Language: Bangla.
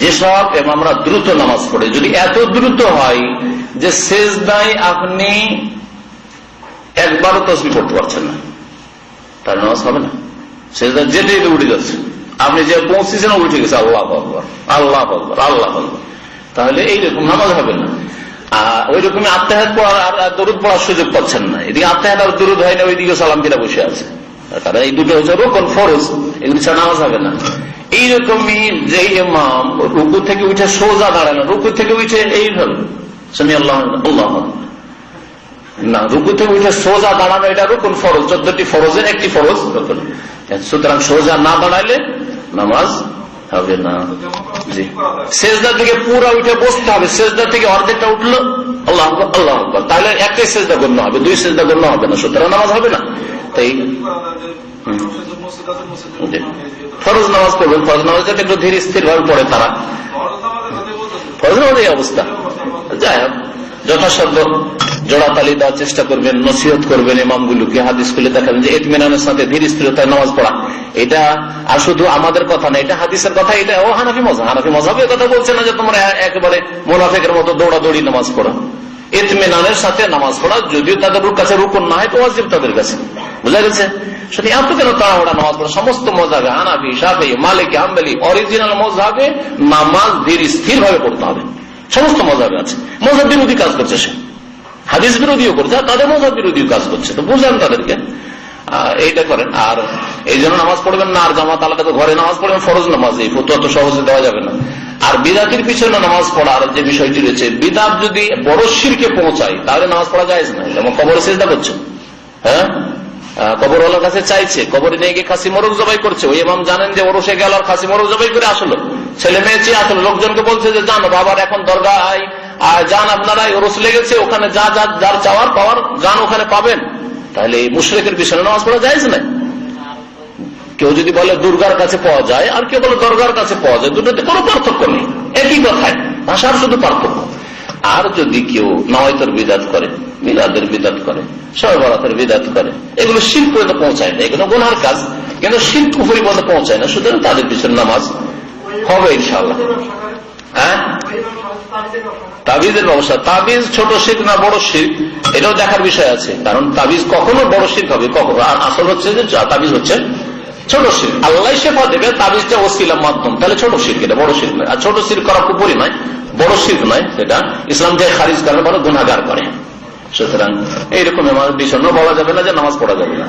যেসব আমরা দ্রুত নামাজ পড়ে যদি এত দ্রুত হয় যে শেষ দায় আপনি একবারও তসবি পড়তে পারছেন না তার নামাজ হবে না। শেষ দায় যেতে যেতে উঠে যাচ্ছে। আপনি যে পৌঁছেছেন, উঠে গেছে। আল্লাহ আকবর আল্লাহ আকবর আল্লাহ আকবর। তাহলে এইরকম নামাজ হবে না। ওই রকমই আত্মাহাত পড়ার আর দরুদ পড়ার সুযোগ পাচ্ছেন না। এদিকে আত্মাহাত আর দরুদ হয় না, ওইদিকে সালাম ফিরা বসে আছে। তারা এই দুটো হচ্ছে রোকন ফরজ, এগুলি ছাড়া নামাজ হবে না। এইরকমই যে ইমাম রুকু থেকে উঠে সোজা দাঁড়ানো রুকু থেকে উঠে এইভাবে শুনি আল্লাহ না রুকু থেকে উঠে সোজা দাঁড়ানো, এটা রুকুন ফরজ চোদ্দটি ফরজের একটি ফরজ রুকুন। সুতরাং সোজা না দাঁড়াইলে নামাজ হবে না। জি। সেজদা থেকে পুরা উঠে বসতে হবে সেজদা থেকে অর্ধেকটা উঠল, আল্লাহ আল্লাহ তাহলে একটাই সেজদা গণ্য হবে, দুই সেজদা গণ্য হবে না, সুতরাং নামাজ হবে না। তাই? ফরজ নামাজ পড়বেন, ফরজ নামাজ একটু ধীরে স্থির ভাবে পড়ে তারা। ফরজ নামাজ এই অবস্থা। যাই হোক, যথাসাধ্য জোড়াতালি দেওয়ার চেষ্টা করবেন, নসিহত করবেন ইমামগুলোকে হাদিস খুলে দেখাবেন যে এতমিনানের সাথে ধীর স্থিরতায় নামাজ পড়া। এটা আর শুধু আমাদের কথা না, এটা হাদিসের কথা, এটা ও হানাফি মজা হানাফি মজাবে কথা বলছে না যে তোমরা একেবারে মোনাফেকের মতো দৌড়াদৌড়ি নামাজ পড়ো। এতমিনানের সাথে নামাজ পড়া, যদিও তাদের কাছে রুকুন না হয়, তো ওয়াজিব তাদের কাছে। বুঝা গেছে? সেটা এত কেন তাড়াহুড়া নামাজ পড়া? সমস্ত মজাবে, হানাফি সাফি মালিক, আম্বেলি অরিজিনাল মজাবে নামাজ ধীর স্থির ভাবে পড়তে হবে। সমস্ত মজাবে আছে। মজাব বিরোধী কাজ করছে সে। হাদিস বিরোধীও করছে তাদের মজাব বিরোধী কাজ করছে। তো বুঝলেন তাদেরকে। এইটা করেন। আর এই জন্য নামাজ পড়বেন না, আর জামাত আলাদা তো ঘরে নামাজ পড়বেন, ফরজ নামাজ এই ফতুয়া তো সহজে দেওয়া যাবে না। আর বিদাতির পিছনে নামাজ পড়ার যে বিষয়টি রয়েছে, বিদাত যদি বড় শিরকে পৌঁছায়, তাহলে নামাজ পড়া যায় না যেমন কবরে চেষ্টা করছে। হ্যাঁ? কবরওয়ালার কাছে চাইছে, কবরে নিয়ে গিয়ে খাসি মরক জবাই করছে। ওই এমাম জানেন যে ওরসে গেল আর খাসি মরক জবাই করে আসলো। ছেলে মেয়ে চেয়ে আসলো, লোকজনকে বলছে যে, জানো, বাবার এখন দরগা আর যান আপনারা ওরস লেগেছে, ওখানে যা যা, যার চাওয়ার পাওয়ার যান ওখানে পাবেন। তাহলে এই মুশরেকের পিছনে নামাজ পড়া যায় না? কেউ যদি বলে দুর্গার কাছে পাওয়া যায়, আর কেউ বলে দরগার কাছে পাওয়া যায়, দুটোতে কোনো পার্থক্য নেই। একই কথায়, ভাষার শুধু পার্থক্য। আর যদি কেউ নয়তর বিদাত করে মিলাদের বিদাত করে সরবরাতের বিদাত করে। এগুলো শিল্প পৌঁছায় না, এগুলো গোনার কাজ। কিন্তু শিল্প পর্যন্ত পৌঁছায় না? সুতরাং তাদের পিছনে নামাজ হবে ইনশাল্লাহ হ্যাঁ? তাবিজের ব্যবস্থা। তাবিজ ছোট শিখ না বড় শিখ এটাও দেখার বিষয় আছে। কারণ তাবিজ কখনো বড় শিখ হবে, কখনো। আর আসল হচ্ছে যে তাবিজ হচ্ছে ছোট শিখ আল্লাহ শেফা দেবে তাবিজটা ওসিলার মাধ্যম। তাহলে ছোট শিখ এটা বড় শিখ নয়। আর ছোট শিখ করা কুপুরি নয়, বড় শিখ নয়। সেটা ইসলাম থেকে খারিজ করে বড় গুণাগার করে। সুতরাং এইরকম আমার বিষয় বলা যাবে না যে নামাজ পড়া যাবে না।